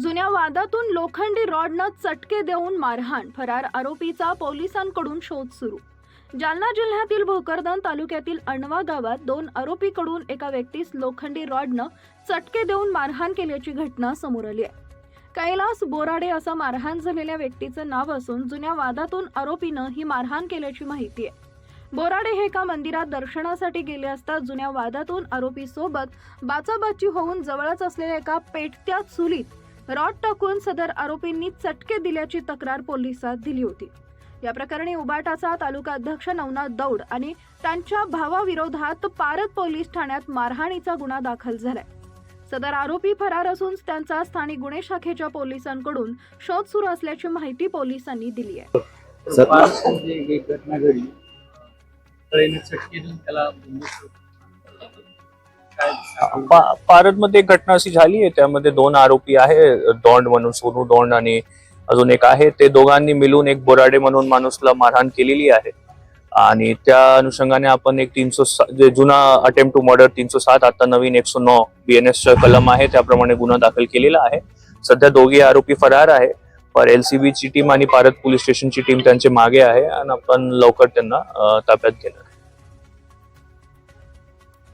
जुन्या वादातून लोखंडी रॉडनं चटके देऊन मारहाण फरार आरोपीचा पोलिसांकडून शोध सुरू. जालना जिल्ह्यातील भोकरदन तालुक्यातील अणवा गावात दोन आरोपीकडून एका व्यक्तीस लोखंडी रॉडनं चटके देऊन मारहाण केल्याची घटना समोर आली आहे. कैलास बोराडे असं मारहाण झालेल्या व्यक्तीचं नाव असून जुन्या वादातून आरोपीनं ही मारहाण केल्याची माहिती आहे. बोराडे हे एका मंदिरात दर्शनासाठी गेले असता जुन्या वादातून आरोपी सोबत बाचाबाची होऊन जवळच असलेल्या एका पेटत्या चुलीत रॉड टाकून सदर आरोपींनी चटके दिल्याची तक्रार पोलिसात दिली होती. या प्रकरणी उबाटाचा तालुका अध्यक्ष नवनाथ दौड आणि त्यांच्या भावाविरोधात पारत पोलीस ठाण्यात मारहाणीचा गुन्हा दाखल झालाय. सदर आरोपी फरार असून त्यांचा स्थानिक गुन्हे शाखेच्या पोलिसांकडून शोध सुरू असल्याची माहिती पोलिसांनी दिली आहे. म्हणजे घटना घडली. त्याला पारदमध्ये एक घटना अशी झाली आहे त्यामध्ये दोन आरोपी आहे दोंड म्हणून सोनू दोंड आणि अजून एक आहे. ते दोघांनी मिळून एक बोराडे म्हणून माणूसला मारहाण केलेली आहे. आणि त्या अनुषंगाने आपण एक तीनशे जे जुना अटेम्प्ट टू मर्डर तीनशे सात आता नवीन एकशे नऊ बीएनएस कलम आहे त्याप्रमाणे गुन्हा दाखल केलेला आहे. सध्या दोघे आरोपी फरार आहे पर एलसीबी ची टीम आणि पारत पोलीस स्टेशनची टीम त्यांचे मागे आहे आणि आपण लवकर त्यांना ताब्यात घेणार.